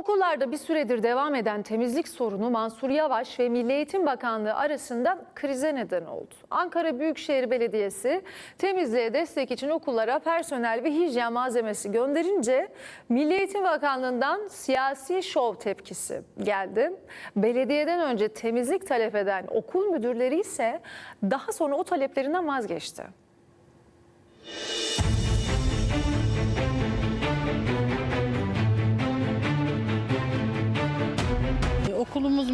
Okullarda bir süredir devam eden temizlik sorunu Mansur Yavaş ve Milli Eğitim Bakanlığı arasında krize neden oldu. Ankara Büyükşehir Belediyesi temizliğe destek için okullara personel ve hijyen malzemesi gönderince Milli Eğitim Bakanlığı'ndan siyasi şov tepkisi geldi. Belediyeden önce temizlik talep eden okul müdürleri ise daha sonra o taleplerinden vazgeçti.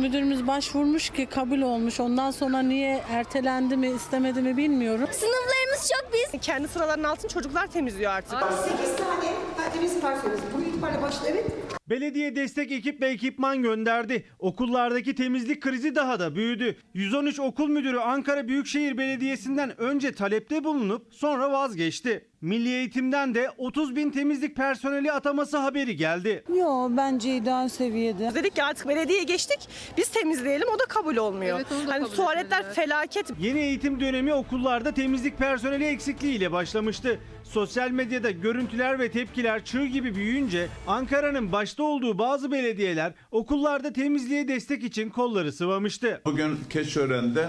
Müdürümüz başvurmuş ki kabul olmuş. Ondan sonra niye ertelendi mi istemedi mi bilmiyorum. Sınıflarımız çok biz. Kendi sıralarının altını çocuklar temizliyor artık. 8 tane temizlik personeli. Bu itibariyle evet. Belediye destek ekip ve ekipman gönderdi. Okullardaki temizlik krizi daha da büyüdü. 113 okul müdürü Ankara Büyükşehir Belediyesi'nden önce talepte bulunup sonra vazgeçti. Milli Eğitim'den de 30 bin temizlik personeli ataması haberi geldi. Yo bence ideal seviyede. Dedik ki artık belediyeye geçtik. Biz temizleyelim o da kabul olmuyor. hani tuvaletler felaket. Yeni eğitim dönemi okullarda temizlik personeli eksikliğiyle başlamıştı. Sosyal medyada görüntüler ve tepkiler çığ gibi büyüyünce Ankara'nın başta olduğu bazı belediyeler okullarda temizliğe destek için kolları sıvamıştı. Bugün Keçiören'de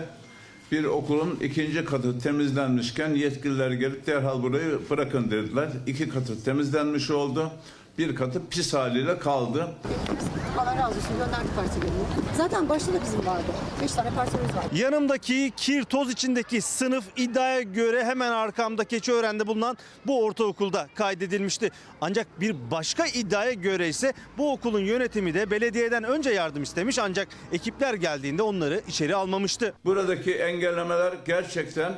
bir okulun ikinci katı temizlenmişken yetkililer gelip derhal burayı bırakın dediler. İki katı temizlenmiş oldu. Bir katı pis haliyle kaldı. Allah razı olsun gönderdik personelini. Zaten başta da bizim vardı. 5 tane personelimiz var. Yanımdaki kir toz içindeki sınıf iddiaya göre hemen arkamda Keçiören'de bulunan bu ortaokulda kaydedilmişti. Ancak bir başka iddiaya göre ise bu okulun yönetimi de belediyeden önce yardım istemiş ancak ekipler geldiğinde onları içeri almamıştı. Buradaki engellemeler gerçekten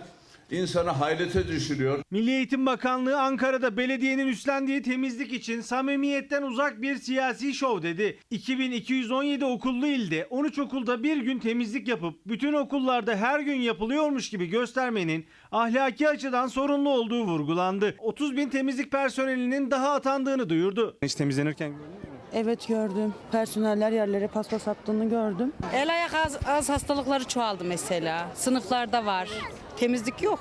insanı hayrete düşürüyor. Milli Eğitim Bakanlığı Ankara'da belediyenin üstlendiği temizlik için samimiyetten uzak bir siyasi şov dedi. 2217 okullu ilde 13 okulda bir gün temizlik yapıp bütün okullarda her gün yapılıyormuş gibi göstermenin ahlaki açıdan sorunlu olduğu vurgulandı. 30 bin temizlik personelinin daha atandığını duyurdu. Hiç temizlenirken Evet gördüm. Personeller yerlere paspas attığını gördüm. El ayak ağız, ağız hastalıkları çoğaldı mesela. Sınıflarda var. Temizlik yok.